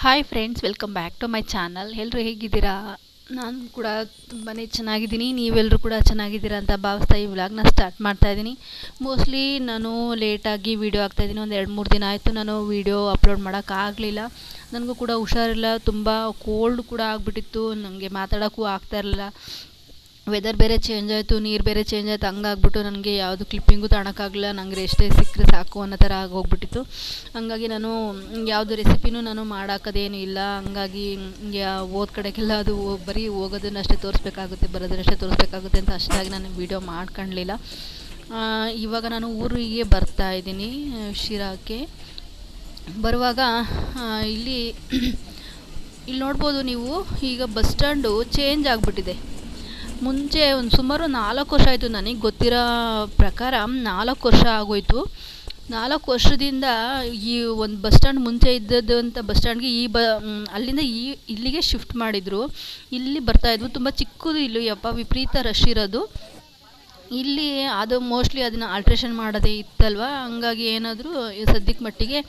Hi friends welcome back to my channel ಎಲ್ಲರೂ ಹೇಗಿದ್ದೀರಾ? ನಾನು ಕೂಡ ತುಂಬಾ ಚೆನ್ನಾಗಿದ್ದೀನಿ. ನೀವೆಲ್ಲರೂ ಕೂಡ ಚೆನ್ನಾಗಿದ್ದೀರಾ ಅಂತ ಭಾವಿಸ್ತಾ ಈ ವ್ಲಾಗ್ನ ಸ್ಟಾರ್ಟ್ ಮಾಡ್ತಾ ಇದ್ದೀನಿ. ಮೋಸ್ಟ್ಲಿ ನಾನು ಲೇಟಾಗಿ ವೀಡಿಯೋ ಆಗ್ತಾಯಿದ್ದೀನಿ ಒಂದು ಎರಡು ಮೂರು ದಿನ ಆಯಿತು ನಾನು ವೀಡಿಯೋ ಅಪ್ಲೋಡ್ ಮಾಡೋಕ್ಕಾಗಲಿಲ್ಲ ನನಗೂ ಕೂಡ ಹುಷಾರಿಲ್ಲ. ತುಂಬ ಕೋಲ್ಡ್ ಕೂಡ ಆಗಿಬಿಟ್ಟಿತ್ತು. ನನಗೆ ಮಾತಾಡೋಕ್ಕೂ ಆಗ್ತಾ ಇರಲಿಲ್ಲ. ವೆದರ್ ಬೇರೆ ಚೇಂಜ್ ಆಯಿತು, ನೀರು ಬೇರೆ ಚೇಂಜ್ ಆಯಿತು, ಹಂಗಾಗ್ಬಿಟ್ಟು ನನಗೆ ಯಾವುದು ಕ್ಲಿಪ್ಪಿಂಗು ತಾಣಕ್ಕಾಗಲಿಲ್ಲ ನನಗೆ ಎಷ್ಟೇ ಸಿಕ್ಕರೆ ಸಾಕು ಅನ್ನೋ ಥರ ಆಗೋಗ್ಬಿಟ್ಟಿತ್ತು. ಹಂಗಾಗಿ ನಾನು ಯಾವುದು ರೆಸಿಪಿನೂ ನಾನು ಮಾಡೋಕ್ಕದೇನು ಇಲ್ಲ. ಹಂಗಾಗಿ ಓದ್ ಕಡೆಗೆಲ್ಲ ಅದು ಬರೀ ಹೋಗೋದನ್ನಷ್ಟೇ ತೋರಿಸ್ಬೇಕಾಗುತ್ತೆ ಬರೋದನ್ನಷ್ಟೇ ತೋರಿಸ್ಬೇಕಾಗುತ್ತೆ ಅಂತ ಅಷ್ಟಾಗಿ ನಾನು ವೀಡಿಯೋ ಮಾಡ್ಕೊಳ್ಲಿಲ್ಲ ಇವಾಗ ನಾನು ಊರಿಗೆ ಬರ್ತಾ ಇದ್ದೀನಿ, ಶಿರಾಕ್ಕೆ. ಬರುವಾಗ ಇಲ್ಲಿ ಇಲ್ಲಿ ನೋಡ್ಬೋದು ನೀವು, ಈಗ ಬಸ್ ಸ್ಟ್ಯಾಂಡು ಚೇಂಜ್ ಆಗಿಬಿಟ್ಟಿದೆ. ಮುಂಚೆ ಒಂದು ಸುಮಾರು ನಾಲ್ಕು ವರ್ಷ ಆಯಿತು ನನಗೆ ಗೊತ್ತಿರೋ ಪ್ರಕಾರ. ನಾಲ್ಕು ವರ್ಷ ಆಗೋಯಿತು. ನಾಲ್ಕು ವರ್ಷದಿಂದ ಈ ಒಂದು ಬಸ್ ಸ್ಟ್ಯಾಂಡ್ ಮುಂಚೆ ಇದ್ದದ್ದು ಅಂತ ಬಸ್ ಸ್ಟ್ಯಾಂಡ್ಗೆ ಈ ಬ ಅಲ್ಲಿಂದ ಈ, ಇಲ್ಲಿಗೆ ಶಿಫ್ಟ್ ಮಾಡಿದರು. ಇಲ್ಲಿ ಬರ್ತಾಯಿದ್ವು ತುಂಬ ಚಿಕ್ಕದು ಇಲ್ಲಿ, ಯಪ್ಪ, ವಿಪರೀತ ರಶ್ ಇರೋದು. ಇಲ್ಲಿ ಅದು ಮೋಸ್ಟ್ಲಿ ಅದನ್ನು ಆಲ್ಟ್ರೇಷನ್ ಮಾಡೋದೇ ಇತ್ತಲ್ವ? ಹಂಗಾಗಿ ಏನಾದರೂ ಸದ್ಯಕ್ಕೆ ಮಟ್ಟಿಗೆ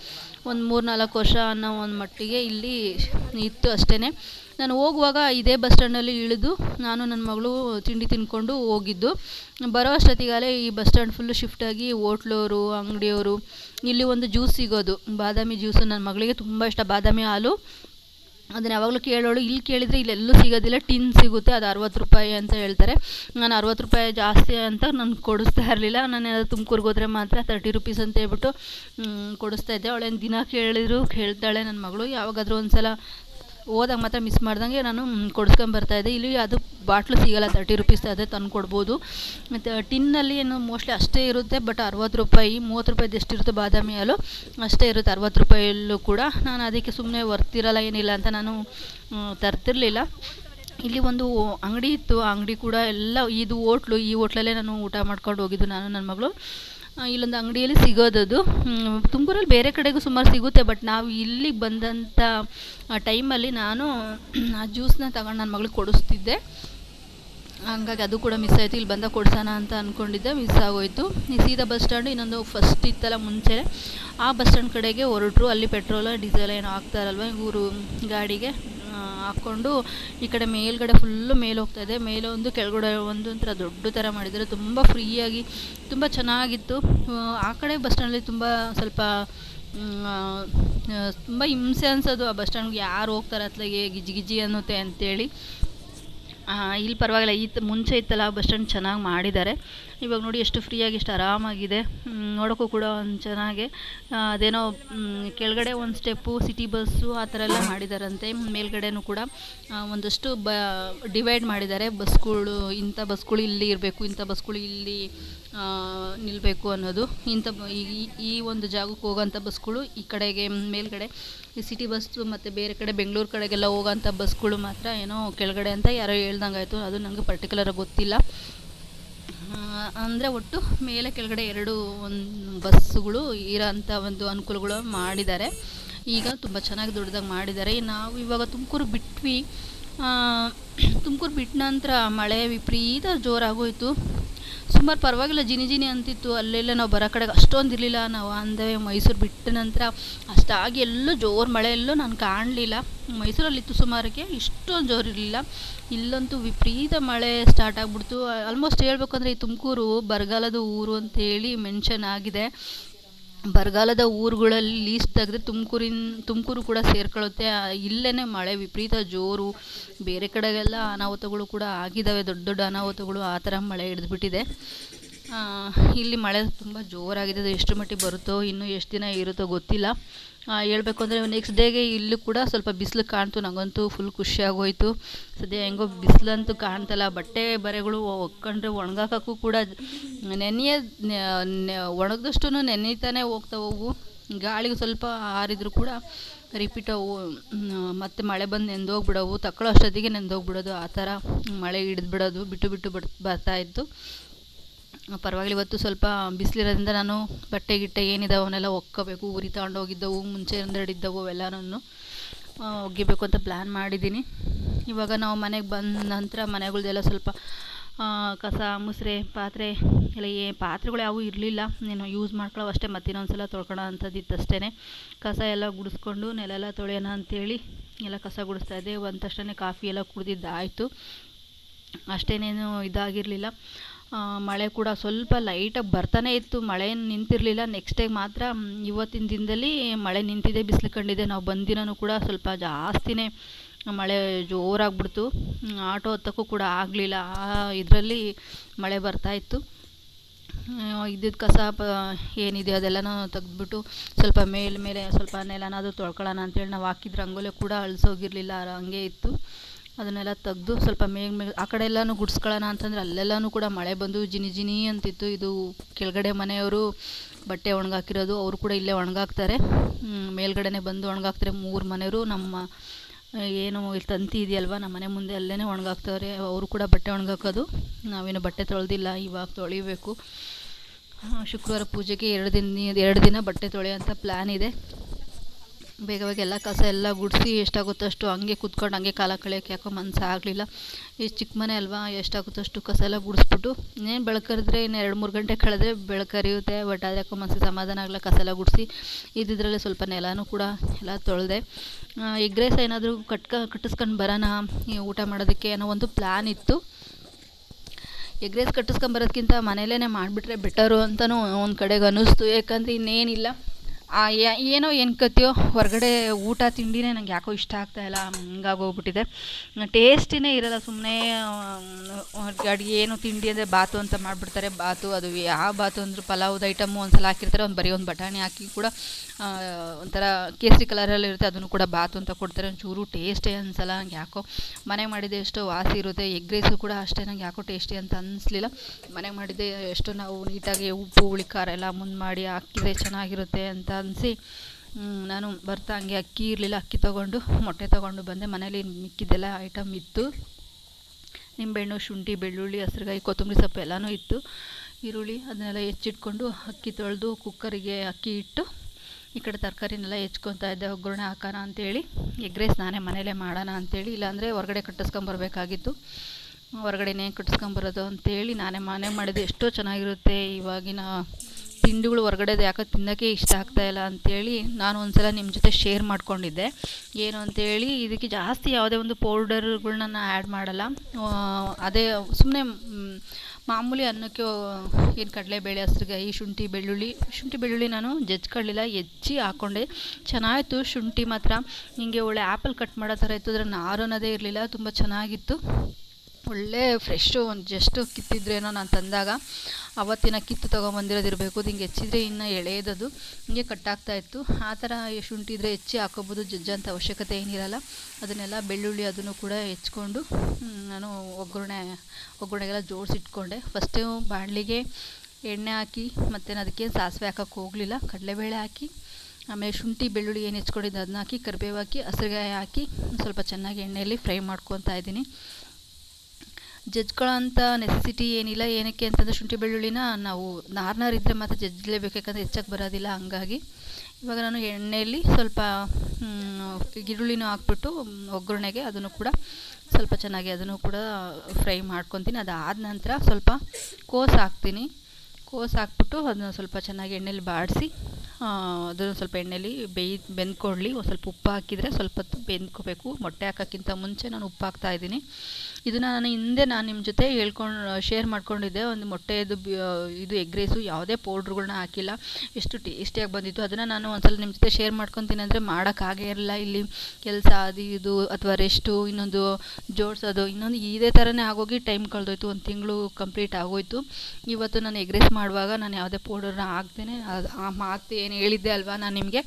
ಒಂದು ಮೂರು ನಾಲ್ಕು ವರ್ಷ ಅನ್ನೋ ಒಂದು ಮಟ್ಟಿಗೆ ಇಲ್ಲಿ ಇತ್ತು ಅಷ್ಟೇ ನಾನು ಹೋಗುವಾಗ ಇದೇ ಬಸ್ ಸ್ಟ್ಯಾಂಡಲ್ಲಿ ಇಳಿದು ನಾನು ನನ್ನ ಮಗಳು ತಿಂಡಿ ತಿಂದ್ಕೊಂಡು ಹೋಗಿದ್ದು. ಬರೋ ಅಷ್ಟೊತ್ತಿಗಾಲೇ ಈ ಬಸ್ ಸ್ಟ್ಯಾಂಡ್ ಫುಲ್ಲು ಶಿಫ್ಟಾಗಿ ಹೋಟ್ಲವರು ಅಂಗಡಿಯವರು ಇಲ್ಲಿ ಒಂದು ಜ್ಯೂಸ್ ಸಿಗೋದು. ಬಾದಾಮಿ ಜ್ಯೂಸು ನನ್ನ ಮಗಳಿಗೆ ತುಂಬ ಇಷ್ಟ. ಬಾದಾಮಿ ಹಾಲು. ಅದನ್ನು ಯಾವಾಗಲೂ ಕೇಳೋಳು. ಇಲ್ಲಿ ಕೇಳಿದರೆ ಇಲ್ಲೆಲ್ಲೂ ಸಿಗೋದಿಲ್ಲ. ಟಿನ್ ಸಿಗುತ್ತೆ. ಅದು ಅರವತ್ತು ರೂಪಾಯಿ ಅಂತ ಹೇಳ್ತಾರೆ. ನಾನು ಅರವತ್ತು ರೂಪಾಯಿ ಜಾಸ್ತಿ ಅಂತ ನಾನು ಕೊಡಿಸ್ತಾ ಇರಲಿಲ್ಲ. ನಾನು ಏನಾದರೂ ತುಮಕೂರಿಗೆ ಹೋದರೆ ಮಾತ್ರ ತರ್ಟಿ ರುಪೀಸ್ ಅಂತ ಹೇಳ್ಬಿಟ್ಟು ಕೊಡಿಸ್ತಾ ಇದ್ದೆ. ಅವಳೇನು ದಿನ ಕೇಳಿದ್ರು ಕೇಳ್ತಾಳೆ ನನ್ನ ಮಗಳು. ಯಾವಾಗಾದರೂ ಒಂದು ಸಲ ಹೋದಾಗ ಮಾತ್ರ ಮಿಸ್ ಮಾಡ್ದಂಗೆ ನಾನು ಕೊಡಿಸ್ಕೊಂಬರ್ತಾಯಿದ್ದೆ ಇಲ್ಲಿ ಅದು ಬಾಟ್ಲು ಸಿಗೋಲ್ಲ ತರ್ಟಿ ರುಪೀಸ್ ಅದೇ ತಂದು ಕೊಡ್ಬೋದು. ಮತ್ತು ಟಿನ್ನಲ್ಲಿ ಏನು ಮೋಸ್ಟ್ಲಿ ಅಷ್ಟೇ ಇರುತ್ತೆ ಬಟ್ ಅರವತ್ತು ರೂಪಾಯಿ, ಮೂವತ್ತು ರೂಪಾಯ್ದು ಎಷ್ಟು ಇರುತ್ತೆ ಬಾದಾಮಿ ಹಾಲು, ಅಷ್ಟೇ ಇರುತ್ತೆ ಅರವತ್ತು ರೂಪಾಯಲ್ಲೂ ಕೂಡ. ನಾನು ಅದಕ್ಕೆ ಸುಮ್ಮನೆ ವರ್ತಿರಲ್ಲ, ಏನಿಲ್ಲ ಅಂತ ನಾನು ತರ್ತಿರಲಿಲ್ಲ. ಇಲ್ಲಿ ಒಂದು ಅಂಗಡಿ ಇತ್ತು, ಆ ಅಂಗಡಿ ಕೂಡ ಎಲ್ಲ, ಇದು ಹೋಟ್ಲು, ಈ ಹೋಟ್ಲಲ್ಲೇ ನಾನು ಊಟ ಮಾಡ್ಕೊಂಡು ಹೋಗಿದ್ದು ನಾನು, ನನ್ನ ಮಗಳು. ಇಲ್ಲೊಂದು ಅಂಗಡಿಯಲ್ಲಿ ಸಿಗೋದದು. ತುಮಕೂರಲ್ಲಿ ಬೇರೆ ಕಡೆಗೂ ಸುಮಾರು ಸಿಗುತ್ತೆ, ಬಟ್ ನಾವು ಇಲ್ಲಿಗೆ ಬಂದಂಥ ಟೈಮಲ್ಲಿ ನಾನು ಆ ಜ್ಯೂಸನ್ನ ತಗೊಂಡು ನನ್ನ ಮಗಳಿಗೆ ಕೊಡಿಸ್ತಿದ್ದೆ. ಹಂಗಾಗಿ ಅದು ಕೂಡ ಮಿಸ್ ಆಯಿತು. ಇಲ್ಲಿ ಬಂದಾಗ ಕೊಡಿಸೋಣ ಅಂತ ಅಂದ್ಕೊಂಡಿದ್ದೆ ಮಿಸ್ ಆಗೋಯಿತು. ಈ ಸೀದಾ ಬಸ್ ಸ್ಟ್ಯಾಂಡು ಇನ್ನೊಂದು ಫಸ್ಟ್ ಇತ್ತಲ್ಲ ಮುಂಚೆ. ಆ ಬಸ್ ಸ್ಟ್ಯಾಂಡ್ ಕಡೆಗೆ ಹೊರಟರು. ಅಲ್ಲಿ ಪೆಟ್ರೋಲ ಡೀಸೆಲ್ ಏನೋ ಹಾಕ್ತಾರಲ್ವ ಇವರು ಗಾಡಿಗೆ. ಹಾಕ್ಕೊಂಡು ಈ ಕಡೆ ಮೇಲ್ಗಡೆ ಫುಲ್ಲು ಮೇಲೆ ಹೋಗ್ತಾಯಿದೆ ಮೇಲೆ ಒಂದು ಕೆಳಗಡೆ ಒಂದು ಒಂಥರ ದೊಡ್ಡ ಥರ ಮಾಡಿದ್ದಾರೆ. ತುಂಬ ಫ್ರೀಯಾಗಿ, ತುಂಬ ಚೆನ್ನಾಗಿತ್ತು. ಆ ಕಡೆ ಬಸ್ ಸ್ಟ್ಯಾಂಡಲ್ಲಿ ತುಂಬ ಸ್ವಲ್ಪ ತುಂಬ ಹಿಂಸೆ ಅನ್ಸೋದು. ಆ ಬಸ್ ಸ್ಟ್ಯಾಂಡ್ಗೆ ಯಾರು ಹೋಗ್ತಾರೆ ಅತ್ಲಾಗೆ ಗಿಜಿ ಗಿಜಿ ಅನ್ನುತ್ತೆ ಅಂತೇಳಿ. ಇಲ್ಲಿ ಪರವಾಗಿಲ್ಲ, ಈ ಮುಂಚೆ ಇತ್ತಲ್ಲ ಬಸ್ ಸ್ಟ್ಯಾಂಡ್ ಚೆನ್ನಾಗಿ ಮಾಡಿದ್ದಾರೆ. ಇವಾಗ ನೋಡಿ ಎಷ್ಟು ಫ್ರೀಯಾಗಿ ಎಷ್ಟು ಆರಾಮಾಗಿದೆ. ನೋಡೋಕ್ಕೂ ಕೂಡ ಒಂದು ಚೆನ್ನಾಗೆ. ಅದೇನೋ ಕೆಳಗಡೆ ಒಂದು ಸ್ಟೆಪ್ಪು, ಸಿಟಿ ಬಸ್ಸು, ಆ ಥರ ಎಲ್ಲ ಮಾಡಿದಾರಂತೆ. ಮೇಲ್ಗಡೆನೂ ಕೂಡ ಒಂದಷ್ಟು ಬ, ಡಿವೈಡ್ ಮಾಡಿದ್ದಾರೆ. ಬಸ್ಗಳು ಇಂಥ ಬಸ್ಗಳು ಇಲ್ಲಿ ಇರಬೇಕು, ಇಂಥ ಬಸ್ಗಳು ಇಲ್ಲಿ ನಿಲ್ಲಬೇಕು ಅನ್ನೋದು. ಇಂಥ ಈ ಒಂದು ಜಾಗಕ್ಕೆ ಹೋಗೋಂಥ ಬಸ್ಗಳು ಈ ಕಡೆಗೆ ಮೇಲ್ಗಡೆ. ಈ ಸಿಟಿ ಬಸ್ಸು ಮತ್ತು ಬೇರೆ ಕಡೆ ಬೆಂಗಳೂರು ಕಡೆಗೆಲ್ಲ ಹೋಗೋಂಥ ಬಸ್ಗಳು ಮಾತ್ರ ಏನೋ ಕೆಳಗಡೆ ಅಂತ ಯಾರೋ ಹೇಳ್ದಂಗೆ ಆಯಿತು ಅದು ನನಗೆ ಪರ್ಟಿಕ್ಯುಲರಾಗಿ ಗೊತ್ತಿಲ್ಲ. ಅಂದರೆ ಒಟ್ಟು ಮೇಲೆ ಕೆಳಗಡೆ ಎರಡು ಒಂದು ಬಸ್ಸುಗಳು ಇರೋಂಥ ಒಂದು ಅನುಕೂಲಗಳು ಮಾಡಿದ್ದಾರೆ. ಈಗ ತುಂಬ ಚೆನ್ನಾಗಿ ದೊಡ್ಡದಾಗಿ ಮಾಡಿದ್ದಾರೆ. ನಾವು ಇವಾಗ ತುಮಕೂರು ಬಿಟ್ವಿ. ತುಮಕೂರು ಬಿಟ್ಟ ನಂತರ ಮಳೆ ವಿಪರೀತ ಜೋರಾಗೋಯಿತು. ಸುಮಾರು ಪರವಾಗಿಲ್ಲ, ಜಿನಿ ಜಿನಿ ಅಂತಿತ್ತು. ಅಲ್ಲೆಲ್ಲ ನಾವು ಬರೋ ಕಡೆಗೆ ಅಷ್ಟೊಂದು ಇರಲಿಲ್ಲ. ನಾವು ಅಂದವೆ ಮೈಸೂರು ಬಿಟ್ಟ ನಂತರ ಅಷ್ಟಾಗಿ ಎಲ್ಲೂ ಜೋರು ಮಳೆ ಎಲ್ಲೂ ನಾನು ಕಾಣಲಿಲ್ಲ. ಮೈಸೂರಲ್ಲಿತ್ತು ಸುಮಾರಿಗೆ, ಇಷ್ಟೊಂದು ಜೋರು ಇರಲಿಲ್ಲ. ಇಲ್ಲಂತೂ ವಿಪರೀತ ಮಳೆ ಸ್ಟಾರ್ಟ್ ಆಗಿಬಿಡ್ತು. ಆಲ್ಮೋಸ್ಟ್ ಹೇಳ್ಬೇಕಂದ್ರೆ ಈ ತುಮಕೂರು, ಬರಗಾಲದ ಊರು ಅಂತೇಳಿ ಮೆನ್ಷನ್ ಆಗಿದೆ. ಬರಗಾಲದ ಊರುಗಳಲ್ಲಿ ಲೀಸ್ಟ್ ತೆಗೆದ್ರೆ ತುಮಕೂರಿನ, ತುಮಕೂರು ಕೂಡ ಸೇರ್ಕೊಳ್ಳುತ್ತೆ. ಇಲ್ಲೇ ಮಳೆ, ವಿಪರೀತ ಜೋರು, ಬೇರೆ ಕಡೆಗೆಲ್ಲ ಅನಾಹುತಗಳು ಕೂಡ ಆಗಿದ್ದಾವೆ ದೊಡ್ಡ ದೊಡ್ಡ ಅನಾಹುತಗಳು ಆ ಥರ ಮಳೆ ಹಿಡಿದ್ಬಿಟ್ಟಿದೆ. ಇಲ್ಲಿ ಮಳೆ ತುಂಬ ಜೋರಾಗಿದೆ, ಅದು ಎಷ್ಟು ಮಟ್ಟಿಗೆ ಬರುತ್ತೋ, ಇನ್ನೂ ಎಷ್ಟು ದಿನ ಇರುತ್ತೋ ಗೊತ್ತಿಲ್ಲ. ಹೇಳಬೇಕು ಅಂದರೆ ನೆಕ್ಸ್ಟ್ ಡೇಗೆ ಇಲ್ಲೂ ಕೂಡ ಸ್ವಲ್ಪ ಬಿಸಿಲು ಕಾಣ್ತು ನನಗಂತೂ ಫುಲ್ ಖುಷಿಯಾಗೋಯಿತು ಸದ್ಯ ಹೆಂಗೋ ಬಿಸಿಲಂತೂ ಕಾಣ್ತಲ್ಲ, ಬಟ್ಟೆ ಬರೆಗಳು ಒಕ್ಕೊಂಡ್ರೆ ಒಣಗಾಕೋಕ್ಕೂ ಕೂಡ ನೆನೆಯ ಒಣಗಿದಷ್ಟು ಹೋಗ್ತಾ ಹೋಗು. ಗಾಳಿಗೆ ಸ್ವಲ್ಪ ಆರಿದ್ರು ಕೂಡ ರಿಪೀಟ್ ಅವು ಮತ್ತೆ ಮಳೆ ಬಂದು ನೆಂದೋಗ್ಬಿಡವು ತಕ್ಕಳೋ ಅಷ್ಟೊತ್ತಿಗೆ ನೆಂದೋಗ್ಬಿಡೋದು ಆ ಥರ ಮಳೆ ಹಿಡಿದ್ಬಿಡೋದು ಬಿಟ್ಟು ಬಿಟ್ಟು ಬರ್ತಾ ಬರ್ತಾಯಿತ್ತು ಪರವಾಗಿಲ್ಲ, ಇವತ್ತು ಸ್ವಲ್ಪ ಬಿಸಿಲಿರೋದ್ರಿಂದ ನಾನು ಬಟ್ಟೆ, ಗಿಟ್ಟೆ ಏನಿದಾವೆ ಅವನ್ನೆಲ್ಲ ಒಕ್ಕೋಬೇಕು. ತಗೊಂಡು ತಗೊಂಡೋಗಿದ್ದವು ಮುಂಚೆ ಒಂದೆರಡು ಎಲ್ಲನೂ ಒಗಿಬೇಕು ಅಂತ ಪ್ಲ್ಯಾನ್ ಮಾಡಿದ್ದೀನಿ. ಇವಾಗ ನಾವು ಮನೆಗೆ ಬಂದ ನಂತರ ಮನೆಗಳ್ದೆಲ್ಲ ಸ್ವಲ್ಪ ಕಸ, ಮುಸ್ರೆ, ಪಾತ್ರೆ ಎಲ್ಲ ಏ, ಪಾತ್ರೆಗಳು ಯಾವೂ ಇರಲಿಲ್ಲ. ನೀನು ಯೂಸ್ ಮಾಡ್ಕೊಳ್ಳೋ ಅಷ್ಟೇ ಮತ್ತೆ ಇನ್ನೊಂದು ಸಲ ತೊಳ್ಕೊಳ್ಳೋ ಅಂಥದ್ದು ಇತ್ತು ಅಷ್ಟೇ ಕಸ ಎಲ್ಲ ಗುಡಿಸ್ಕೊಂಡು ನೆಲೆಲ್ಲ ತೊಳೆಯೋಣ ಅಂಥೇಳಿ ಎಲ್ಲ ಕಸ ಗುಡಿಸ್ತಾಯಿದ್ದೆ ಒಂದು ತಕ್ಷಣ ಕಾಫಿ ಎಲ್ಲ ಕುಡ್ದಿದ್ದಾಯಿತು. ಅಷ್ಟೇನೇನು ಇದಾಗಿರಲಿಲ್ಲ. ಮಳೆ ಕೂಡ ಸ್ವಲ್ಪ ಲೈಟಾಗಿ ಬರ್ತಾನೆ ಇತ್ತು. ಮಳೆ ನಿಂತಿರಲಿಲ್ಲ. ನೆಕ್ಸ್ಟ್ ಡೇ ಮಾತ್ರ ಇವತ್ತಿನ ದಿನದಲ್ಲಿ ಮಳೆ ನಿಂತಿದೆ, ಬಿಸಿಲು ಕಂಡಿದೆ. ನಾವು ಬಂದಿನೂ ಕೂಡ ಸ್ವಲ್ಪ ಜಾಸ್ತಿನೇ ಮಳೆ ಜೋರಾಗ್ಬಿಡ್ತು. ಆಟೋ ಹತ್ತಕ್ಕೂ ಕೂಡ ಆಗಲಿಲ್ಲ. ಇದರಲ್ಲಿ ಮಳೆ ಬರ್ತಾಯಿತ್ತು ಇದ್ದಿದ್ದ ಕಸ ಪ ಏನಿದೆ ಅದೆಲ್ಲನೂ ತೆಗೆದ್ಬಿಟ್ಟು ಸ್ವಲ್ಪ ಮೇಲೆ ಮೇಲೆ ಸ್ವಲ್ಪ ನೆಲನಾದರೂ ತೊಳ್ಕೊಳ್ಳೋಣ ಅಂತೇಳಿ ನಾವು ಹಾಕಿದ ರಂಗೋಲೆ ಕೂಡ ಅಳಿಸೋಗಿರಲಿಲ್ಲ. ಹಂಗೆ ಇತ್ತು. ಅದನ್ನೆಲ್ಲ ತೆಗೆದು ಸ್ವಲ್ಪ ಮೇಲ್ ಮೇಲೆ ಆ ಕಡೆ ಎಲ್ಲಾನು ಗುಡ್ಸ್ಕೊಳ್ಳೋಣ ಅಂತಂದರೆ ಅಲ್ಲೆಲ್ಲನೂ ಕೂಡ ಮಳೆ ಬಂದು ಜಿನಿ ಜಿನಿ ಅಂತಿತ್ತು. ಇದು ಕೆಳಗಡೆ ಮನೆಯವರು ಬಟ್ಟೆ ಒಣಗಾಕಿರೋದು, ಅವರು ಕೂಡ ಇಲ್ಲೇ ಒಣಗಾಕ್ತಾರೆ. ಮೇಲ್ಗಡೆನೇ ಬಂದು ಒಣಗಾಕ್ತಾರೆ. ಮೂರು ಮನೆಯವರು ನಮ್ಮ ಏನು ಇಲ್ಲಿ ತಂತಿ ಇದೆಯಲ್ವ, ನಮ್ಮ ಮನೆ ಮುಂದೆ ಅಲ್ಲೇ ಒಣಗಾಕ್ತಾರೆ. ಅವರು ಕೂಡ ಬಟ್ಟೆ ಒಣಗಾಕೋದು. ನಾವೇನು ಬಟ್ಟೆ ತೊಳೆದಿಲ್ಲ, ಇವಾಗ ತೊಳಿಬೇಕು. ಶುಕ್ರವಾರ ಪೂಜೆಗೆ ಎರಡು ದಿನ ಎರಡು ದಿನ ಬಟ್ಟೆ ತೊಳೆಯೋಂಥ ಪ್ಲ್ಯಾನ್ ಇದೆ. ಬೇಗ ಬೇಗ ಎಲ್ಲ ಕಸ ಎಲ್ಲ ಗುಡಿಸಿ ಎಷ್ಟಾಗುತ್ತೋ ಅಷ್ಟು ಹಂಗೆ ಕೂತ್ಕೊಂಡು ಹಂಗೆ ಕಾಲ ಕಳೆಯೋಕ್ಕೆ ಯಾಕೋ ಮನಸ್ಸು ಆಗಲಿಲ್ಲ. ಈ ಚಿಕ್ಕ ಮನೆ ಅಲ್ವಾ, ಎಷ್ಟಾಗುತ್ತೋ ಅಷ್ಟು ಕಸ ಎಲ್ಲ ಗುಡಿಸ್ಬಿಟ್ಟು, ಇನ್ನೇನು ಬೆಳಕರಿದ್ರೆ ಇನ್ನು ಎರಡು ಮೂರು ಗಂಟೆ ಕಳೆದ್ರೆ ಬೆಳಕರಿಯುತ್ತೆ ಬಟ್ ಆದರೆ ಯಾಕೋ ಮನಸ್ಸಿಗೆ ಸಮಾಧಾನ ಆಗಲ್ಲ ಕಸ ಎಲ್ಲ ಗುಡಿಸಿ. ಇದ್ದಿದ್ರಲ್ಲೇ ಸ್ವಲ್ಪ ನೆಲನೂ ಕೂಡ ಎಲ್ಲ ತೊಳೆದೆ. ಎಗ್ ರೈಸ್ ಏನಾದರೂ ಕಟ್ಕ, ಕಟ್ಟಿಸ್ಕೊಂಡು ಬರೋಣ ಊಟ ಮಾಡೋದಕ್ಕೆ ಅನ್ನೋ ಒಂದು ಪ್ಲ್ಯಾನ್ ಇತ್ತು. ಎಗ್ ರೈಸ್ ಕಟ್ಟಿಸ್ಕೊಂಬರೋದ್ಕಿಂತ ಮನೇಲೇ ಮಾಡಿಬಿಟ್ರೆ ಬೆಟರು ಅಂತಲೂ ಒಂದು ಕಡೆಗೆ ಅನ್ನಿಸ್ತು. ಯಾಕಂದರೆ ಇನ್ನೇನಿಲ್ಲ. ಏನೋ ಏನು ಕತ್ತಿಯೋ ಹೊರಗಡೆ ಊಟ ತಿಂಡಿನೇ ನಂಗೆ ಯಾಕೋ ಇಷ್ಟ ಆಗ್ತಾ ಆಗ್ತಾಯಿಲ್ಲ ಹಂಗಾಗೋಗ್ಬಿಟ್ಟಿದೆ. ಟೇಸ್ಟಿನೇ ಇರೋಲ್ಲ ಸುಮ್ಮನೆ ಅಡುಗೆ ಏನು ತಿಂಡಿ ಅಂದರೆ ಬಾತು ಅಂತ ಮಾಡಿಬಿಡ್ತಾರೆ. ಬಾತು ಅದು ಯಾವ ಬಾತು ಅಂದ್ರೆ ಪಲಾವ್ದು ಐಟಮು ಒಂದು ಸಲ ಹಾಕಿರ್ತಾರೆ, ಒಂದು ಬರೀ ಒಂದು ಬಟಾಣಿ ಹಾಕಿ ಕೂಡ ಒಂಥರ ಕೇಸರಿ ಕಲರಲ್ಲಿ ಇರುತ್ತೆ, ಅದನ್ನು ಕೂಡ ಬಾತು ಅಂತ ಕೊಡ್ತಾರೆ. ಒಂಚೂರು ಟೇಸ್ಟೇ ಅನಿಸಲ್ಲ, ನಂಗೆ ಯಾಕೋ. ಮನೆಗೆ ಮಾಡಿದ್ದೆ ಎಷ್ಟೋ ವಾಸಿ ಇರುತ್ತೆ ಎಗ್ ರೈಸು ಕೂಡ ಅಷ್ಟೇ ನಂಗೆ ಯಾಕೋ ಟೇಸ್ಟಿ ಅಂತ ಅನಿಸ್ಲಿಲ್ಲ. ಮನೆಗೆ ಮಾಡಿದ್ದೆ ಎಷ್ಟು ನಾವು ನೀಟಾಗಿ ಉಪ್ಪು, ಹುಳಿ, ಖಾರ ಎಲ್ಲ ಮುಂದೆ ಮಾಡಿ ಹಾಕಿದ್ರೆ ಚೆನ್ನಾಗಿರುತ್ತೆ ಅಂತ ಅನಿಸಿ ನಾನು ಬರ್ತಾ ಹಂಗೆ ಅಕ್ಕಿ ಇರಲಿಲ್ಲ, ಅಕ್ಕಿ ತೊಗೊಂಡು, ಮೊಟ್ಟೆ ತೊಗೊಂಡು ಬಂದೆ. ಮನೇಲಿ ಮಿಕ್ಕಿದ್ದೆಲ್ಲ ಐಟಮ್ ಇತ್ತು. ನಿಂಬೆಹಣ್ಣು, ಶುಂಠಿ, ಬೆಳ್ಳುಳ್ಳಿ ಹಸಿರುಗಾಯಿ ಕೊತ್ತಂಬರಿ ಸೊಪ್ಪು ಎಲ್ಲನೂ ಇತ್ತು. ಈರುಳ್ಳಿ ಅದನ್ನೆಲ್ಲ ಹೆಚ್ಚಿಟ್ಕೊಂಡು ಅಕ್ಕಿ ತೊಳೆದು ಕುಕ್ಕರಿಗೆ ಅಕ್ಕಿ ಇಟ್ಟು, ಈ ಕಡೆ ತರಕಾರಿನೆಲ್ಲ ಹೆಚ್ಕೊತಾ ಇದ್ದೆ. ಒಗ್ಗರಣೆ ಹಾಕೋಣ ಅಂತೇಳಿ ಎಗ್ ರೈಸ್ ನಾನೇ ಮನೇಲೇ ಮಾಡೋಣ ಅಂತೇಳಿ, ಇಲ್ಲಾಂದರೆ ಹೊರಗಡೆ ಕಟ್ಟಿಸ್ಕೊಂಬರ್ಬೇಕಾಗಿತ್ತು ಹೊರಗಡೆನೇ ಕಟ್ಟಿಸ್ಕೊಂಬರೋದು ಅಂತೇಳಿ ನಾನೇ ಮನೆ ಮಾಡಿದೆ ಎಷ್ಟೋ ಚೆನ್ನಾಗಿರುತ್ತೆ ಇವಾಗಿನ ತಿಂಡಿಗಳು ಹೊರಗಡೆದು ಯಾಕೋ ತಿನ್ನೋಕ್ಕೆ ಇಷ್ಟ ಆಗ್ತಾಯಿಲ್ಲ ಅಂಥೇಳಿ ನಾನು ಒಂದು ಸಲ ನಿಮ್ಮ ಜೊತೆ ಶೇರ್ ಮಾಡ್ಕೊಂಡಿದ್ದೆ. ಏನು ಅಂತೇಳಿ ಇದಕ್ಕೆ ಜಾಸ್ತಿ ಯಾವುದೇ ಒಂದು ಪೌಡರ್ಗಳನ್ನ ನಾನು ಆ್ಯಡ್ ಮಾಡಲ್ಲ. ಅದೇ ಸುಮ್ಮನೆ ಮಾಮೂಲಿ ಅನ್ನಕ್ಕೆ, ಏನು ಕಡಲೆಬೇಳೆ, ಹಸ್ರುಗಾಯಿ, ಶುಂಠಿ, ಬೆಳ್ಳುಳ್ಳಿ ಶುಂಠಿ, ಬೆಳ್ಳುಳ್ಳಿ ನಾನು ಜಜ್ಕೊಳ್ಳಿಲ್ಲ ಹೆಚ್ಚಿ ಹಾಕ್ಕೊಂಡೆ ಚೆನ್ನಾಗಿತ್ತು ಶುಂಠಿ ಮಾತ್ರ. ಹಿಂಗೆ ಒಳ್ಳೆ ಆ್ಯಪಲ್ ಕಟ್ ಮಾಡೋ ಥರ ಇತ್ತು ಅದ್ರ ನಾರು ಅನ್ನೋದೇ ಇರಲಿಲ್ಲ, ತುಂಬ ಚೆನ್ನಾಗಿತ್ತು. ಒಳ್ಳೆ ಫ್ರೆಶ್ಶು ಒಂದು ಜಸ್ಟು ಕಿತ್ತಿದ್ರೇನೋ ನಾನು ತಂದಾಗ, ಅವತ್ತಿನ ಕಿತ್ತು ತೊಗೊಂಬಂದಿರೋದಿರಬೇಕು, ಅದು ಹಿಂಗೆ ಹೆಚ್ಚಿದ್ರೆ ಇನ್ನು ಎಳೆಯದದು, ಹಿಂಗೆ ಕಟ್ಟಾಗ್ತಾಯಿತ್ತು ಆ ಥರ ಶುಂಠಿ ಇದ್ದರೆ ಹೆಚ್ಚಿ ಹಾಕೋಬೋದು ಜಜ್ಜಂಥ ಅವಶ್ಯಕತೆ ಏನಿರಲ್ಲ. ಅದನ್ನೆಲ್ಲ ಬೆಳ್ಳುಳ್ಳಿ ಅದನ್ನು ಕೂಡ ಹೆಚ್ಕೊಂಡು ನಾನು ಒಗ್ಗರಣೆ, ಒಗ್ಗರಣೆಗೆಲ್ಲ ಜೋಡಿಸಿಟ್ಕೊಂಡೆ. ಫಸ್ಟು ಬಾಣಲಿಗೆ ಎಣ್ಣೆ ಹಾಕಿ ಮತ್ತು ಅದಕ್ಕೆ ಸಾಸಿವೆ ಹಾಕೋಕ್ಕೆ ಹೋಗಲಿಲ್ಲ, ಕಡಲೆಬೇಳೆ ಹಾಕಿ, ಆಮೇಲೆ ಶುಂಠಿ, ಬೆಳ್ಳುಳ್ಳಿ ಏನು ಹೆಚ್ಕೊಂಡಿದ್ದು, ಅದನ್ನ ಹಾಕಿ, ಕರಿಬೇವು ಹಾಕಿ ಹಸಿರುಗಾಯಿ ಹಾಕಿ, ಸ್ವಲ್ಪ ಚೆನ್ನಾಗಿ ಎಣ್ಣೆಯಲ್ಲಿ ಫ್ರೈ ಮಾಡ್ಕೊತಾ ಇದ್ದೀನಿ. ಜಜ್ಕೊಳ್ಳೋಂಥ ನೆಸೆಸಿಟಿ ಏನಿಲ್ಲ, ಏನಕ್ಕೆ ಅಂತಂದರೆ ಶುಂಠಿ ಬೆಳ್ಳುಳ್ಳಿನ ನಾವು ನಾರ್ನಾರು ಇದ್ದರೆ ಮಾತ್ರ ಜಜ್ಜಲೇಬೇಕು, ಯಾಕಂದರೆ ಹೆಚ್ಚಕ್ಕೆ ಬರೋದಿಲ್ಲ ಹಂಗಾಗಿ. ಇವಾಗ ನಾನು ಎಣ್ಣೆಯಲ್ಲಿ ಸ್ವಲ್ಪ ಈರುಳ್ಳಿನೂ ಹಾಕ್ಬಿಟ್ಟು ಒಗ್ಗರಣೆಗೆ ಅದನ್ನು ಕೂಡ ಸ್ವಲ್ಪ ಚೆನ್ನಾಗಿ ಅದನ್ನು ಕೂಡ ಫ್ರೈ ಮಾಡ್ಕೊತೀನಿ. ಅದಾದ ನಂತರ ಸ್ವಲ್ಪ ಕೋಸು ಹಾಕ್ತೀನಿ. ಕೋಸು ಹಾಕ್ಬಿಟ್ಟು ಅದನ್ನು ಸ್ವಲ್ಪ ಚೆನ್ನಾಗಿ ಎಣ್ಣೆಲಿ ಬಾಡಿಸಿ ಅದನ್ನು ಸ್ವಲ್ಪ ಎಣ್ಣೆಲಿ ಬೇಯ್, ಬೆಂದ್ಕೊಳ್ಳಿ. ಒಂದು ಸ್ವಲ್ಪ ಉಪ್ಪು ಹಾಕಿದರೆ ಸ್ವಲ್ಪ ಹೊತ್ತು ಬೆಂದ್ಕೋಬೇಕು. ಮೊಟ್ಟೆ ಹಾಕೋಕ್ಕಿಂತ ಮುಂಚೆ ನಾನು ಉಪ್ಪು ಹಾಕ್ತಾಯಿದ್ದೀನಿ ಇದನ್ನು ನಾನು ಹಿಂದೆ ನಾನು ನಿಮ್ಮ ಜೊತೆ ಹೇಳ್ಕೊಂಡು ಶೇರ್ ಮಾಡ್ಕೊಂಡಿದ್ದೆ. ಒಂದು ಮೊಟ್ಟೆದು ಇದು ಎಗ್ ರೈಸು ಯಾವುದೇ ಪೌಡ್ರ್ಗಳನ್ನ ಹಾಕಿಲ್ಲ. ಎಷ್ಟು ಟೇಸ್ಟಿಯಾಗಿ ಬಂದಿತ್ತು. ಅದನ್ನು ನಾನು ಒಂದು ಸಲ ನಿಮ್ಮ ಜೊತೆ ಶೇರ್ ಮಾಡ್ಕೊತೀನಿ ಅಂದರೆ ಮಾಡೋಕ್ಕಾಗೇ ಇರಲಿಲ್ಲ. ಇಲ್ಲಿ ಕೆಲಸ ಅದು ಇದು ಅಥವಾ ರೆಸ್ಟು ಇನ್ನೊಂದು ಜೋಡಿಸೋದು ಇನ್ನೊಂದು ಇದೇ ಥರನೇ ಆಗೋಗಿ ಟೈಮ್ ಕಳೆದೋಯ್ತು. ಒಂದು ತಿಂಗಳು ಕಂಪ್ಲೀಟ್ ಆಗೋಯ್ತು. ಇವತ್ತು ನಾನು ಎಗ್ ರೈಸ್ ಮಾಡುವಾಗ ನಾನು ಯಾವುದೇ ಪೌಡರ್ನ ಹಾಕ್ತೇನೆ ಅದು ಆ ಮಾತು ಏನು ಹೇಳಿದ್ದೆ ಅಲ್ವಾ ನಾನು ನಿಮಗೆ,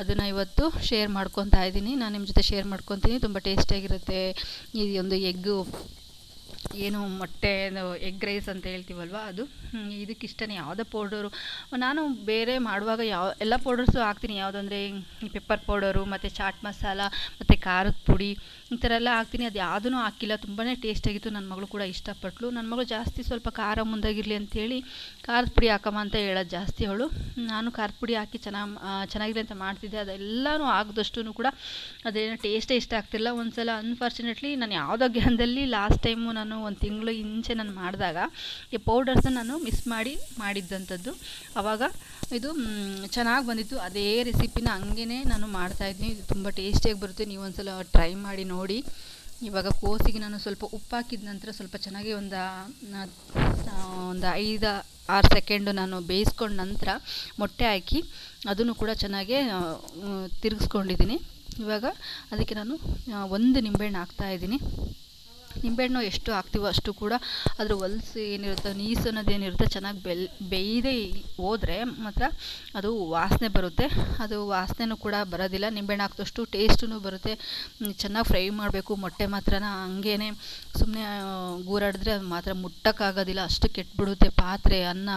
ಅದನ್ನು ಇವತ್ತು ಶೇರ್ ಮಾಡ್ಕೊತಾ ಇದ್ದೀನಿ. ನಾನು ನಿಮ್ಮ ಜೊತೆ ಶೇರ್ ಮಾಡ್ಕೊತೀನಿ. ತುಂಬ ಟೇಸ್ಟಿಯಾಗಿರುತ್ತೆ ಈ ಒಂದು ಎಗ್ಗು ಏನು ಮೊಟ್ಟೆ ಎಗ್ ರೈಸ್ ಅಂತ ಹೇಳ್ತೀವಲ್ವ ಅದು? ಇದಕ್ಕಿಷ್ಟನೇ. ಯಾವುದೇ ಪೌಡರು ನಾನು ಬೇರೆ ಮಾಡುವಾಗ ಯಾವ, ಎಲ್ಲ ಪೌಡರ್ಸು ಹಾಕ್ತೀನಿ. ಯಾವುದಂದ್ರೆ ಪೆಪ್ಪರ್ ಪೌಡರು ಮತ್ತು ಚಾಟ್ ಮಸಾಲ ಮತ್ತು ಖಾರದ ಪುಡಿ, ಈ ಥರ ಎಲ್ಲ ಹಾಕ್ತೀನಿ. ಅದು ಯಾವುದೂ ಹಾಕಿಲ್ಲ. ತುಂಬಾ ಟೇಸ್ಟಾಗಿತ್ತು ನನ್ನ ಮಗಳು ಕೂಡ ಇಷ್ಟಪಟ್ಟಳು ನನ್ನ ಮಗಳು ಜಾಸ್ತಿ ಸ್ವಲ್ಪ ಖಾರ ಮುಂದಾಗಿರಲಿ ಅಂಥೇಳಿ ಖಾರದ ಪುಡಿ ಹಾಕಮ್ಮ ಅಂತ ಹೇಳೋದು ಜಾಸ್ತಿ ಅವಳು. ನಾನು ಖಾರದ ಪುಡಿ ಹಾಕಿ ಚೆನ್ನಾಗಿ ಚೆನ್ನಾಗಿರಲಿ ಅಂತ ಮಾಡ್ತಿದ್ದೆ. ಅದೆಲ್ಲನೂ ಹಾಕಿದಷ್ಟು ಕೂಡ ಅದೇನೋ ಟೇಸ್ಟೇ ಇಷ್ಟ ಆಗ್ತಿಲ್ಲ. ಒಂದು ಸಲ ಅನ್ಫಾರ್ಚುನೇಟ್ಲಿ ನಾನು ಯಾವುದೋ ಗ್ಯಾನ್ದಲ್ಲಿ ಲಾಸ್ಟ್ ಟೈಮು ನಾನು ನಾನು ಒಂದು ತಿಂಗಳು ಇಂಚೆ ನಾನು ಮಾಡಿದಾಗ, ಈ ಪೌಡರ್ಸ್ನ ನಾನು ಮಿಸ್ ಮಾಡಿ ಮಾಡಿದ್ದಂಥದ್ದು ಆವಾಗ ಇದು ಚೆನ್ನಾಗಿ ಬಂದಿತ್ತು. ಅದೇ ರೆಸಿಪಿನ ಹಂಗೇ ನಾನು ಮಾಡ್ತಾಯಿದ್ದೀನಿ ಇದು ತುಂಬ ಟೇಸ್ಟಿಯಾಗಿ ಬರುತ್ತೆ. ನೀವು ಒಂದ್ಸಲ ಟ್ರೈ ಮಾಡಿ ನೋಡಿ. ಇವಾಗ ಕೋಸಿಗೆ ನಾನು ಸ್ವಲ್ಪ ಉಪ್ಪು ಹಾಕಿದ ನಂತರ ಸ್ವಲ್ಪ ಚೆನ್ನಾಗಿ ಒಂದು ಒಂದು ಐದು, ಆರು ಸೆಕೆಂಡು ನಾನು ಬೇಯಿಸ್ಕೊಂಡ ನಂತರ ಮೊಟ್ಟೆ ಹಾಕಿ ಅದನ್ನು ಕೂಡ ಚೆನ್ನಾಗಿ ತಿರುಗಿಸ್ಕೊಂಡಿದ್ದೀನಿ. ಇವಾಗ ಅದಕ್ಕೆ ನಾನು ಒಂದು ನಿಂಬೆಹಣ್ಣು ಹಾಕ್ತಾಯಿದ್ದೀನಿ ನಿಂಬೆಹಣ್ಣು ಎಷ್ಟು ಹಾಕ್ತೀವೋ ಅಷ್ಟು ಕೂಡ ಅದ್ರ ಹೊಲ್ಸು ಏನಿರುತ್ತೆ, ನೀಸು ಅನ್ನೋದೇನಿರುತ್ತೆ ಚೆನ್ನಾಗಿ ಬೆಲ್, ಬೇಯದೇ ಹೋದರೆ ಮಾತ್ರ ಅದು ವಾಸನೆ ಬರುತ್ತೆ. ಅದು ವಾಸನೆನೂ ಕೂಡ ಬರೋದಿಲ್ಲ. ನಿಂಬೆಹಣ್ಣು ಹಾಕಿದಷ್ಟು ಟೇಸ್ಟೂ ಬರುತ್ತೆ. ಚೆನ್ನಾಗಿ ಫ್ರೈ ಮಾಡಬೇಕು, ಮೊಟ್ಟೆ ಮಾತ್ರನ ಹಂಗೇ ಸುಮ್ಮನೆ ಗೂರಾಡಿದ್ರೆ ಅದು ಮಾತ್ರ ಮುಟ್ಟಕ್ಕಾಗೋದಿಲ್ಲ, ಅಷ್ಟು ಕೆಟ್ಬಿಡುತ್ತೆ ಪಾತ್ರೆ, ಅನ್ನ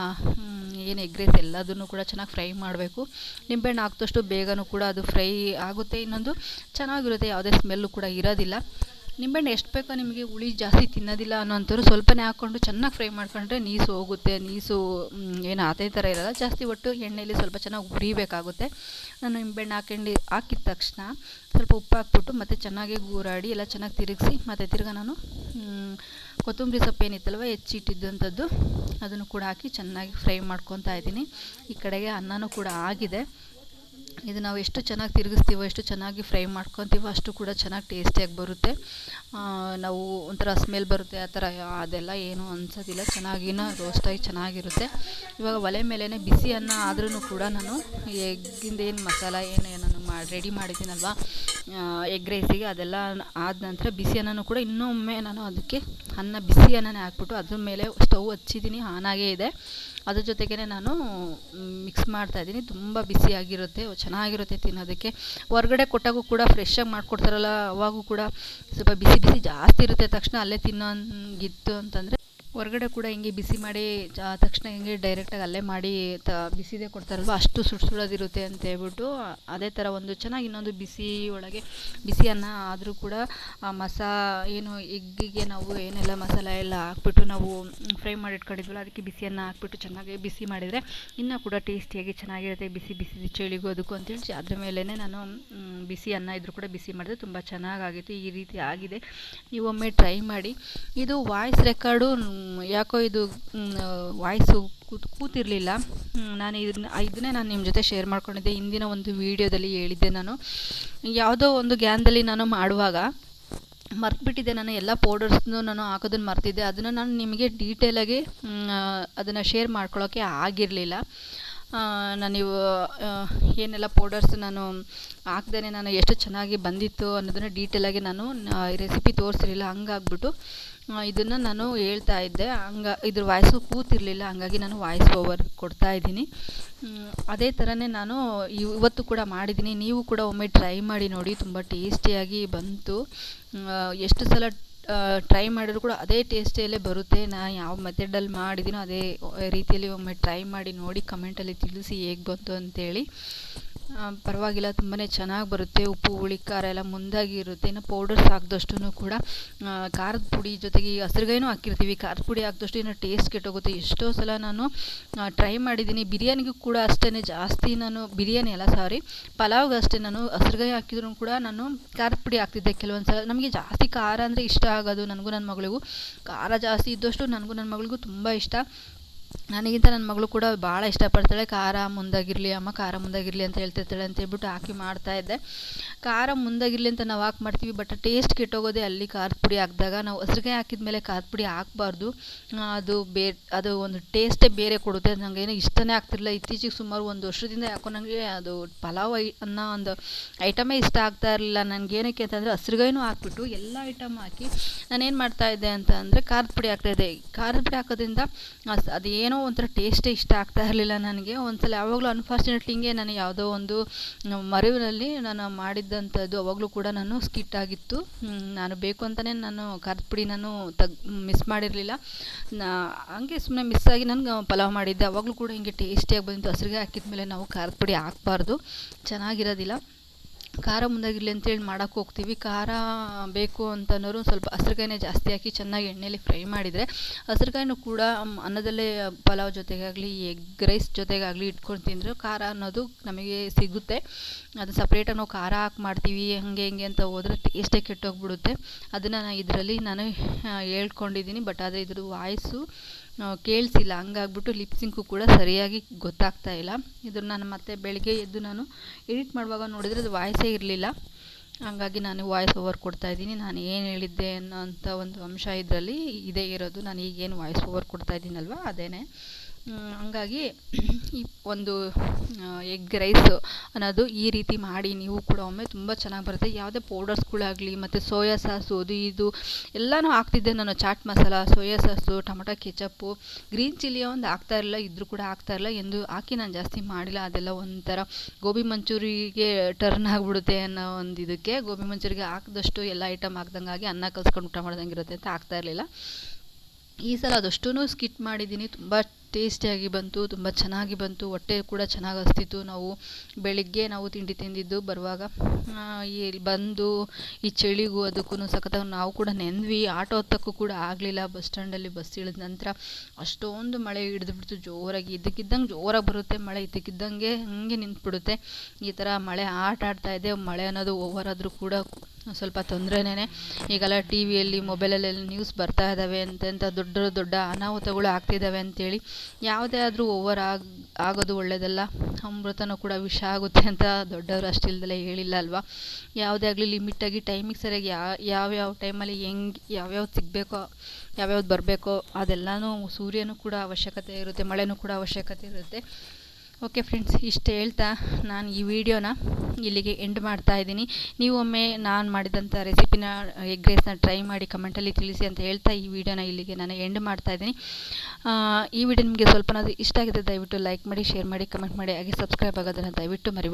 ಏನು ಎಗ್ ರೈಸ್ ಎಲ್ಲದನ್ನು ಕೂಡ ಚೆನ್ನಾಗಿ ಫ್ರೈ ಮಾಡಬೇಕು. ನಿಂಬೆಹಣ್ಣು ಹಾಕಿದಷ್ಟು ಬೇಗನೂ ಕೂಡ ಅದು ಫ್ರೈ ಆಗುತ್ತೆ, ಇನ್ನೊಂದು ಚೆನ್ನಾಗಿರುತ್ತೆ, ಯಾವುದೇ ಸ್ಮೆಲ್ಲು ಕೂಡ ಇರೋದಿಲ್ಲ. ನಿಂಬೆಹಣ್ಣು ಎಷ್ಟು ಬೇಕೋ ನಿಮಗೆ ಹುಳಿ ಜಾಸ್ತಿ ತಿನ್ನೋದಿಲ್ಲ ಅನ್ನೋಂಥವ್ರು ಸ್ವಲ್ಪನೇ ಹಾಕ್ಕೊಂಡು ಚೆನ್ನಾಗಿ ಫ್ರೈ ಮಾಡ್ಕೊಂಡ್ರೆ ನೀಸು ಹೋಗುತ್ತೆ. ನೀಸು ಏನು ಅದೇ ಥರ ಇರಲ್ಲ. ಜಾಸ್ತಿ ಒಟ್ಟು ಎಣ್ಣೆಯಲ್ಲಿ ಸ್ವಲ್ಪ ಚೆನ್ನಾಗಿ ಹುರಿಬೇಕಾಗುತ್ತೆ. ನಾನು ನಿಂಬೆಹಣ್ಣು ಹಾಕೊಂಡು ಹಾಕಿದ ತಕ್ಷಣ ಸ್ವಲ್ಪ ಉಪ್ಪು ಹಾಕ್ಬಿಟ್ಟು ಮತ್ತು ಚೆನ್ನಾಗಿ ಗೂರಾಡಿ ಎಲ್ಲ ಚೆನ್ನಾಗಿ ತಿರುಗಿಸಿ, ಮತ್ತು ತಿರ್ಗಿ ನಾನು ಕೊತ್ತಂಬರಿ ಸೊಪ್ಪು ಏನಿತ್ತಲ್ವ, ಹೆಚ್ಚಿಟ್ಟಿದ್ದಂಥದ್ದು ಅದನ್ನು ಕೂಡ ಹಾಕಿ ಚೆನ್ನಾಗಿ ಫ್ರೈ ಮಾಡ್ಕೊತಾ ಇದ್ದೀನಿ. ಈ ಕಡೆಗೆ ಅನ್ನನೂ ಕೂಡ ಆಗಿದೆ. ಇದು ನಾವು ಎಷ್ಟು ಚೆನ್ನಾಗಿ ತಿರುಗಿಸ್ತೀವೋ, ಎಷ್ಟು ಚೆನ್ನಾಗಿ ಫ್ರೈ ಮಾಡ್ಕೊತೀವೋ ಅಷ್ಟು ಕೂಡ ಚೆನ್ನಾಗಿ ಟೇಸ್ಟಿಯಾಗಿ ಬರುತ್ತೆ. ನಾವು ಒಂಥರ ಸ್ಮೆಲ್ ಬರುತ್ತೆ, ಆ ಥರ ಅದೆಲ್ಲ ಏನೂ ಅನ್ಸೋದಿಲ್ಲ. ಚೆನ್ನಾಗಿನ ರೋಸ್ಟಾಗಿ ಚೆನ್ನಾಗಿರುತ್ತೆ. ಇವಾಗ ಒಲೆ ಮೇಲೇ ಬಿಸಿ ಅನ್ನ ಆದ್ರೂ ಕೂಡ ನಾನು ಎಗ್ಗಿಂದ ಏನು ಮಸಾಲ, ಏನು ನಾನು ಮಾಡಿ ರೆಡಿ ಮಾಡಿದ್ದೀನಲ್ವ ಎಗ್ ರೈಸಿಗೆ ಅದೆಲ್ಲ ಆದ ನಂತರ ಬಿಸಿ ಅನ್ನನೂ ಕೂಡ ಇನ್ನೊಮ್ಮೆ ನಾನು ಅದಕ್ಕೆ ಅನ್ನ ಬಿಸಿ ಅನ್ನನೇ ಹಾಕ್ಬಿಟ್ಟು ಅದ್ರ ಮೇಲೆ ಸ್ಟವ್ ಹಚ್ಚಿದ್ದೀನಿ ಆನಾಗೇ ಇದೆ. ಅದ್ರ ಜೊತೆಗೇ ನಾನು ಮಿಕ್ಸ್ ಮಾಡ್ತಾಯಿದ್ದೀನಿ ತುಂಬ ಬಿಸಿಯಾಗಿರುತ್ತೆ ಚೆನ್ನಾಗಿರುತ್ತೆ ತಿನ್ನೋದಕ್ಕೆ. ಹೊರಗಡೆ ಕೊಟ್ಟಾಗೂ ಕೂಡ ಫ್ರೆಶ್ಶಾಗಿ ಮಾಡಿಕೊಡ್ತಾರಲ್ಲ, ಅವಾಗೂ ಕೂಡ ಸ್ವಲ್ಪ ಬಿಸಿ ಬಿಸಿ ಜಾಸ್ತಿ ಇರುತ್ತೆ. ತಕ್ಷಣ ಅಲ್ಲೇ ತಿನ್ನೋಂಗಿತ್ತು ಅಂತಂದರೆ ಹೊರಗಡೆ ಕೂಡ ಹಿಂಗೆ ಬಿಸಿ ಮಾಡಿ ತಕ್ಷಣ ಹಿಂಗೆ ಡೈರೆಕ್ಟಾಗಿ ಅಲ್ಲೇ ಮಾಡಿ, ತ, ಬಿಸಿದೇ ಕೊಡ್ತಾರಲ್ವ, ಅಷ್ಟು ಸುಟ್ಟು ಸುಡೋದಿರುತ್ತೆ ಅಂತ ಹೇಳ್ಬಿಟ್ಟು, ಅದೇ ಥರ ಒಂದು ಚೆನ್ನಾಗಿ ಇನ್ನೊಂದು ಬಿಸಿ ಒಳಗೆ, ಬಿಸಿ ಅನ್ನ ಆದರೂ ಕೂಡ ಮಸಾ, ಏನು ಎಗ್ಗಿಗೆ ನಾವು ಏನೆಲ್ಲ ಮಸಾಲ ಎಲ್ಲ ಹಾಕ್ಬಿಟ್ಟು ನಾವು ಫ್ರೈ ಮಾಡಿ ಇಟ್ಕೊಂಡಿದ್ವಲ್ಲ ಅದಕ್ಕೆ ಅನ್ನ ಹಾಕ್ಬಿಟ್ಟು ಚೆನ್ನಾಗಿ ಬಿಸಿ ಮಾಡಿದರೆ ಇನ್ನೂ ಕೂಡ ಟೇಸ್ಟಿಯಾಗಿ ಚೆನ್ನಾಗಿರುತ್ತೆ, ಬಿಸಿ ಬಿಸಿ ಚಳಿಗೂ ಅದಕ್ಕೂ ಅಂತೇಳಿ ಅದ್ರ ಮೇಲೇ ನಾನು ಬಿಸಿ ಅನ್ನ ಇದ್ರೂ ಕೂಡ ಬಿಸಿ ಮಾಡಿದ್ರೆ ತುಂಬ ಚೆನ್ನಾಗಾಗಿತ್ತು, ಈ ರೀತಿ ಆಗಿದೆ. ನೀವೊಮ್ಮೆ ಟ್ರೈ ಮಾಡಿ. ಇದು ವಾಯ್ಸ್ ರೆಕಾರ್ಡು ಯಾಕೋ ಇದು ವಾಯ್ಸು ಕೂತ್, ಕೂತಿರಲಿಲ್ಲ. ನಾನು ಇದನ್ನ, ಇದನ್ನೇ ನಾನು ನಿಮ್ಮ ಜೊತೆ ಶೇರ್ ಮಾಡ್ಕೊಂಡಿದ್ದೆ. ಹಿಂದಿನ ಒಂದು ವೀಡಿಯೋದಲ್ಲಿ ಹೇಳಿದ್ದೆ ನಾನು. ಯಾವುದೋ ಒಂದು ಗ್ಯಾನ್ದಲ್ಲಿ ನಾನು ಮಾಡುವಾಗ ಮರ್ತುಬಿಟ್ಟಿದ್ದೆ ನಾನು, ಎಲ್ಲ ಪೌಡರ್ಸ್ನು ನಾನು ಹಾಕೋದನ್ನು ಮರ್ತಿದ್ದೆ. ಅದನ್ನು ನಾನು ನಿಮಗೆ ಡೀಟೇಲಾಗಿ ಅದನ್ನು ಶೇರ್ ಮಾಡ್ಕೊಳ್ಳೋಕ್ಕೆ ಆಗಿರಲಿಲ್ಲ. ನಾನು ಇವು ಏನೆಲ್ಲ ಪೌಡರ್ಸ್ ನಾನು ಹಾಕ್ದೇ ನಾನು ಎಷ್ಟು ಚೆನ್ನಾಗಿ ಬಂದಿತ್ತು ಅನ್ನೋದನ್ನು ಡೀಟೇಲಾಗಿ ನಾನು ರೆಸಿಪಿ ತೋರಿಸಿರಲಿಲ್ಲ, ಹಂಗಾಗ್ಬಿಟ್ಟು ಇದನ್ನು ನಾನು ಹೇಳ್ತಾ ಇದ್ದೆ. ಹಂಗ, ಇದ್ರ ವಾಯ್ಸು ಕೂತಿರಲಿಲ್ಲ, ಹಂಗಾಗಿ ನಾನು ವಾಯ್ಸ್ ಓವರ್ ಕೊಡ್ತಾ ಇದ್ದೀನಿ. ಅದೇ ಥರನೇ ನಾನು ಇವತ್ತು ಕೂಡ ಮಾಡಿದ್ದೀನಿ. ನೀವು ಕೂಡ ಒಮ್ಮೆ ಟ್ರೈ ಮಾಡಿ ನೋಡಿ, ತುಂಬ ಟೇಸ್ಟಿಯಾಗಿ ಬಂತು. ಎಷ್ಟು ಸಲ ಟ್ರೈ ಮಾಡಿದ್ರು ಕೂಡ ಅದೇ ಟೇಸ್ಟಿಯಲ್ಲೇ ಬರುತ್ತೆ. ನಾನು ಯಾವ ಮೆಥಡಲ್ಲಿ ಮಾಡಿದ್ದೀನೋ ಅದೇ ರೀತಿಯಲ್ಲಿ ಒಮ್ಮೆ ಟ್ರೈ ಮಾಡಿ ನೋಡಿ ಕಮೆಂಟಲ್ಲಿ ತಿಳಿಸಿ ಹೇಗೆ ಬಂತು ಅಂತೇಳಿ. ಪರವಾಗಿಲ್ಲ ತುಂಬಾ ಚೆನ್ನಾಗಿ ಬರುತ್ತೆ. ಉಪ್ಪು, ಹುಳಿ, ಖಾರ ಎಲ್ಲ ಮುಂದಾಗಿ ಇರುತ್ತೆ. ಇನ್ನು ಪೌಡರ್ಸ್ ಹಾಕಿದಷ್ಟು ಕೂಡ ಖಾರದ ಪುಡಿ ಜೊತೆಗೆ ಹಸ್ರುಗಾಯಿನೂ ಹಾಕಿರ್ತೀವಿ. ಖಾರದ ಪುಡಿ ಹಾಕಿದಷ್ಟು ಇನ್ನು ಟೇಸ್ಟ್ ಕೆಟ್ಟೋಗುತ್ತೆ. ಎಷ್ಟೋ ಸಲ ನಾನು ಟ್ರೈ ಮಾಡಿದ್ದೀನಿ. ಬಿರಿಯಾನಿಗೂ ಕೂಡ ಅಷ್ಟೇ ಜಾಸ್ತಿ ನಾನು ಬಿರಿಯಾನಿ ಅಲ್ಲ ಸಾರಿ ಪಲಾವ್ಗೆ ಅಷ್ಟೇ. ನಾನು ಹಸ್ರುಗಾಯಿ ಹಾಕಿದ್ರು ಕೂಡ ನಾನು ಖಾರದ ಪುಡಿ ಹಾಕ್ತಿದ್ದೆ. ಕೆಲವೊಂದು ಸಲ ನಮಗೆ ಜಾಸ್ತಿ ಖಾರ ಅಂದರೆ ಇಷ್ಟ ಆಗೋದು, ನನಗೂ ನನ್ನ ಮಗಳಿಗೂ. ಖಾರ ಜಾಸ್ತಿ ಇದ್ದಷ್ಟು ನನಗೂ ನನ್ನ ಮಗಳಿಗೂ ತುಂಬ ಇಷ್ಟ. ನನಗಿಂತ ನನ್ನ ಮಗಳು ಕೂಡ ಭಾಳ ಇಷ್ಟಪಡ್ತಾಳೆ. ಖಾರ ಮುಂದಾಗಿರಲಿ, ಅಮ್ಮ ಖಾರ ಮುಂದಾಗಿರಲಿ ಅಂತ ಹೇಳ್ತಿರ್ತಾಳೆ ಅಂತ ಹೇಳ್ಬಿಟ್ಟು ಹಾಕಿ ಮಾಡ್ತಾಯಿದ್ದೆ ಖಾರ ಮುಂದಾಗಿರಲಿ ಅಂತ ನಾವು ಹಾಕಿ ಮಾಡ್ತೀವಿ ಬಟ್ ಟೇಸ್ಟ್ ಕೆಟ್ಟೋಗೋದೇ ಅಲ್ಲಿ ಖಾರದ ಪುಡಿ ಹಾಕಿದಾಗ ನಾವು ಹಸ್ರುಗಾಯಿ ಹಾಕಿದ ಮೇಲೆ ಖಾರದ ಪುಡಿ ಹಾಕಬಾರ್ದು. ಅದು ಬೇ, ಅದು ಒಂದು ಟೇಸ್ಟೇ ಬೇರೆ ಕೊಡುತ್ತೆ ನನಗೆ ಇಷ್ಟನೇ ಆಗ್ತಿರಲಿಲ್ಲ. ಇತ್ತೀಚೆಗೆ ಸುಮಾರು ಒಂದು ವರ್ಷದಿಂದ ಯಾಕೋ ನನಗೆ ಅದು ಪಲಾವ್ ಐ, ಅನ್ನೋ ಒಂದು ಐಟಮೇ ಇಷ್ಟ ಆಗ್ತಾ ಇರಲಿಲ್ಲ. ನನಗೇನಕ್ಕೆ ಅಂತಂದರೆ ಹಸ್ರುಗಾಯಿನೂ ಹಾಕ್ಬಿಟ್ಟು ಎಲ್ಲ ಐಟಮ್ ಹಾಕಿ ನಾನೇನು ಮಾಡ್ತಾಯಿದ್ದೆ ಅಂತ ಅಂದರೆ ಖಾರದ ಪುಡಿ ಹಾಕ್ತಾಯಿದ್ದೆ ಖಾರದ ಪುಡಿ ಹಾಕೋದ್ರಿಂದ ಅದು ಏನೋ ಒಂಥರ ಟೇಸ್ಟೇ ಇಷ್ಟ ಆಗ್ತಾ ಇರಲಿಲ್ಲ ನನಗೆ. ಒಂದು ಸಲ ಯಾವಾಗಲೂ ಅನ್ಫಾರ್ಚುನೇಟ್ಲಿ ಹಿಂಗೆ ನಾನು ಯಾವುದೋ ಒಂದು ಮರೆವಿನಲ್ಲಿ ನಾನು ಮಾಡಿದ್ದಂಥದ್ದು ಅವಾಗಲೂ ಕೂಡ ನಾನು ಸ್ಕಿಟ್ ಆಗಿತ್ತು. ನಾನು ಬೇಕು ಅಂತಲೇ ನಾನು ಖಾರದ ಪುಡಿ ನಾನು ತಗ್ ಮಿಸ್ ಮಾಡಿರಲಿಲ್ಲ. ಹಂಗೆ ಸುಮ್ಮನೆ ಮಿಸ್ ಆಗಿ ನನಗೆ ಪಲಾವ್ ಮಾಡಿದ್ದೆ. ಅವಾಗಲೂ ಕೂಡ ಹಿಂಗೆ ಟೇಸ್ಟಿಯಾಗಿ ಬಂದಿತ್ತು. ಹಸಿರಿಗೆ ಹಾಕಿದ ಮೇಲೆ ನಾವು ಖಾರದ ಪುಡಿ ಹಾಕ್ಬಾರ್ದು. ಚೆನ್ನಾಗಿರೋದಿಲ್ಲ. ಖಾರ ಮುಂದಾಗಿರಲಿ ಅಂತೇಳಿ ಮಾಡೋಕ್ಕೆ ಹೋಗ್ತೀವಿ. ಖಾರ ಬೇಕು ಅಂತನೋರು ಸ್ವಲ್ಪ ಹಸ್ರುಗಾಯಿನೇ ಜಾಸ್ತಿ ಹಾಕಿ ಚೆನ್ನಾಗಿ ಎಣ್ಣೆಲಿ ಫ್ರೈ ಮಾಡಿದರೆ ಹಸ್ರುಗಾಯಿನೂ ಕೂಡ ಅನ್ನದಲ್ಲೇ ಪಲಾವ್ ಜೊತೆಗಾಗಲಿ, ಎಗ್ ರೈಸ್ ಜೊತೆಗಾಗಲಿ ಇಟ್ಕೊಂಡು ತಿಂದರೆ ಖಾರ ಅನ್ನೋದು ನಮಗೆ ಸಿಗುತ್ತೆ. ಅದು ಸಪ್ರೇಟಾಗಿ ನಾವು ಖಾರ ಹಾಕಿ ಮಾಡ್ತೀವಿ, ಹಾಗೆ ಹಿಂಗೆ ಅಂತ ಹೋದರೆ ಟೇಸ್ಟೇ ಕೆಟ್ಟೋಗ್ಬಿಡುತ್ತೆ. ಅದನ್ನು ನಾನು ಇದರಲ್ಲಿ ನಾನು ಹೇಳ್ಕೊಂಡಿದ್ದೀನಿ. ಬಟ್ ಆದರೆ ಇದ್ರ ವಾಯ್ಸು ಕೇಳಿಸಿಲ್ಲ. ಹಂಗಾಗ್ಬಿಟ್ಟು ಲಿಪ್ಸಿಂಕು ಕೂಡ ಸರಿಯಾಗಿ ಗೊತ್ತಾಗ್ತಾ ಇಲ್ಲ. ಇದು ನಾನು ಮತ್ತೆ ಬೆಳಗ್ಗೆ ಎದ್ದು ನಾನು ಎಡಿಟ್ ಮಾಡುವಾಗ ನೋಡಿದರೆ ಅದು ವಾಯ್ಸೇ ಇರಲಿಲ್ಲ. ಹಂಗಾಗಿ ನಾನು ವಾಯ್ಸ್ ಓವರ್ ಕೊಡ್ತಾ ಇದ್ದೀನಿ. ನಾನು ಏನು ಹೇಳಿದ್ದೆ ಅನ್ನೋಂಥ ಒಂದು ಅಂಶ ಇದರಲ್ಲಿ ಇದೇ ಇರೋದು. ನಾನು ಈಗೇನು ವಾಯ್ಸ್ ಓವರ್ ಕೊಡ್ತಾ ಇದ್ದೀನಲ್ವ? ಅದೇನೆ. ಹ್ಮ್, ಹಂಗಾಗಿ ಈ ಒಂದು ಎಗ್ ರೈಸ್ ಅನ್ನೋದು ಈ ರೀತಿ ಮಾಡಿ ನೀವು ಕೂಡ ಒಮ್ಮೆ ತುಂಬ ಚೆನ್ನಾಗಿ ಬರುತ್ತೆ. ಯಾವುದೇ ಪೌಡರ್ಸ್ಗಳಾಗಲಿ ಮತ್ತು ಸೋಯಾ ಸಾಸು, ಅದು ಇದು ಎಲ್ಲನೂ ಹಾಕ್ತಿದ್ದೆ ನಾನು. Chaat masala, soya sauce, tomato, ketchup, green chilli ಒಂದು ಹಾಕ್ತಾ ಇರಲಿಲ್ಲ ಇದ್ರೂ ಕೂಡ ಹಾಕ್ತಾ ಇರಲ್ಲ. ಎಂದು ಹಾಕಿ ನಾನು ಜಾಸ್ತಿ ಮಾಡಿಲ್ಲ. ಅದೆಲ್ಲ ಒಂಥರ ಗೋಬಿ ಮಂಚೂರಿಗೆ ಟರ್ನ್ ಆಗಿಬಿಡುತ್ತೆ ಅನ್ನೋ ಒಂದು ಇದಕ್ಕೆ ಗೋಬಿ ಮಂಚೂರಿಗೆ ಹಾಕಿದಷ್ಟು ಎಲ್ಲ ಐಟಮ್ ಹಾಕ್ದಂಗಾಗಿ ಅನ್ನ ಕಲ್ಸ್ಕೊಂಡು ಊಟ ಮಾಡ್ದಂಗೆ ಇರುತ್ತೆ ಅಂತ ಹಾಕ್ತಾ ಇರಲಿಲ್ಲ. ಈ ಸಲ ಅದಷ್ಟೂ ಸ್ಕಿಟ್ ಮಾಡಿದ್ದೀನಿ. ತುಂಬ ಟೇಸ್ಟಿಯಾಗಿ ಬಂತು, ತುಂಬ ಚೆನ್ನಾಗಿ ಬಂತು, ಹೊಟ್ಟೆ ಕೂಡ ಚೆನ್ನಾಗಿ ಹಸ್ತಿತ್ತು. ನಾವು ಬೆಳಗ್ಗೆ ನಾವು ತಿಂಡಿ ತಿಂದಿದ್ದು, ಬರುವಾಗ ಇಲ್ಲಿ ಬಂದು ಈ ಚಳಿಗೂ ಅದಕ್ಕೂ ಸಖತ್ತಾಗಿ ನಾವು ಕೂಡ ನೆನ್ವಿ ಆಟೋ ಹತ್ತಕ್ಕೂ ಕೂಡ ಆಗಲಿಲ್ಲ, ಬಸ್ ಸ್ಟ್ಯಾಂಡಲ್ಲಿ ಬಸ್ ಇಳಿದ ನಂತರ. ಅಷ್ಟೊಂದು ಮಳೆ ಹಿಡಿದ್ಬಿಡ್ತು, ಜೋರಾಗಿ ಇದ್ದಕ್ಕಿದ್ದಂಗೆ ಜೋರಾಗಿ ಬರುತ್ತೆ ಮಳೆ ಇದ್ದಕ್ಕಿದ್ದಂಗೆ ಹಂಗೆ ನಿಂತ್ಬಿಡುತ್ತೆ. ಈ ಥರ ಮಳೆ ಆಟ ಆಡ್ತಾ ಇದೆ. ಮಳೆ ಅನ್ನೋದು ಓವರ್ ಆದರೂ ಕೂಡ ಸ್ವಲ್ಪ ತೊಂದರೆನೇ ಈಗೆಲ್ಲ ಟಿ ವಿಯಲ್ಲಿ ಮೊಬೈಲಲ್ಲೆಲ್ಲ ನ್ಯೂಸ್ ಬರ್ತಾ ಇದ್ದಾವೆ ಎಂತೆಂಥ ದೊಡ್ಡ ದೊಡ್ಡ ಅನಾಹುತಗಳು ಆಗ್ತಿದ್ದಾವೆ ಅಂತೇಳಿ ಯಾವುದೇ ಆದರೂ ಓವರ್ ಆಗ, ಆಗೋದು ಒಳ್ಳೆಯದಲ್ಲ ಅಮೃತನೂ ಕೂಡ ವಿಷ ಆಗುತ್ತೆ ಅಂತ ದೊಡ್ಡವರು ಅಷ್ಟಿಲ್ದಲೇ ಹೇಳಿಲ್ಲ ಅಲ್ವಾ? ಯಾವುದೇ ಆಗಲಿ ಲಿಮಿಟಾಗಿ ಟೈಮಿಗೆ ಸರಿಯಾಗಿ ಯಾವ್ಯಾವ ಟೈಮಲ್ಲಿ ಹೆಂಗೆ ಯಾವ್ಯಾವ್ದು ಸಿಗಬೇಕೋ, ಯಾವ್ಯಾವ್ದು ಬರಬೇಕೋ ಅದೆಲ್ಲನೂ ಸೂರ್ಯನೂ ಕೂಡ ಅವಶ್ಯಕತೆ ಇರುತ್ತೆ, ಮಳೆನೂ ಕೂಡ ಅವಶ್ಯಕತೆ ಇರುತ್ತೆ. ಓಕೆ ಫ್ರೆಂಡ್ಸ್ ಇಷ್ಟು ಹೇಳ್ತಾ ನಾನು ಈ ವಿಡಿಯೋನ ಇಲ್ಲಿಗೆ ಎಂಡ್ ಮಾಡ್ತಾ ಇದ್ದೀನಿ. ನೀವೊಮ್ಮೆ ನಾನು ಮಾಡಿದಂಥ ರೆಸಿಪಿನ ಎಗ್ ರೈಸ್ನ ಟ್ರೈ ಮಾಡಿ ಕಮೆಂಟಲ್ಲಿ ತಿಳಿಸಿ ಅಂತ ಹೇಳ್ತಾ ಈ ವಿಡಿಯೋನ ಇಲ್ಲಿಗೆ ನಾನು ಎಂಡ್ ಮಾಡ್ತಾ ಇದ್ದೀನಿ. ಈ ವಿಡಿಯೋ ನಿಮಗೆ ಸ್ವಲ್ಪನಾದರೂ ಇಷ್ಟ ಆಗಿದೆ, ದಯವಿಟ್ಟು ಲೈಕ್ ಮಾಡಿ ಶೇರ್ ಮಾಡಿ ಕಮೆಂಟ್ ಮಾಡಿ, ಹಾಗೆ ಸಬ್ಸ್ಕ್ರೈಬ್ ಆಗೋದನ್ನು ದಯವಿಟ್ಟು ಮರಿ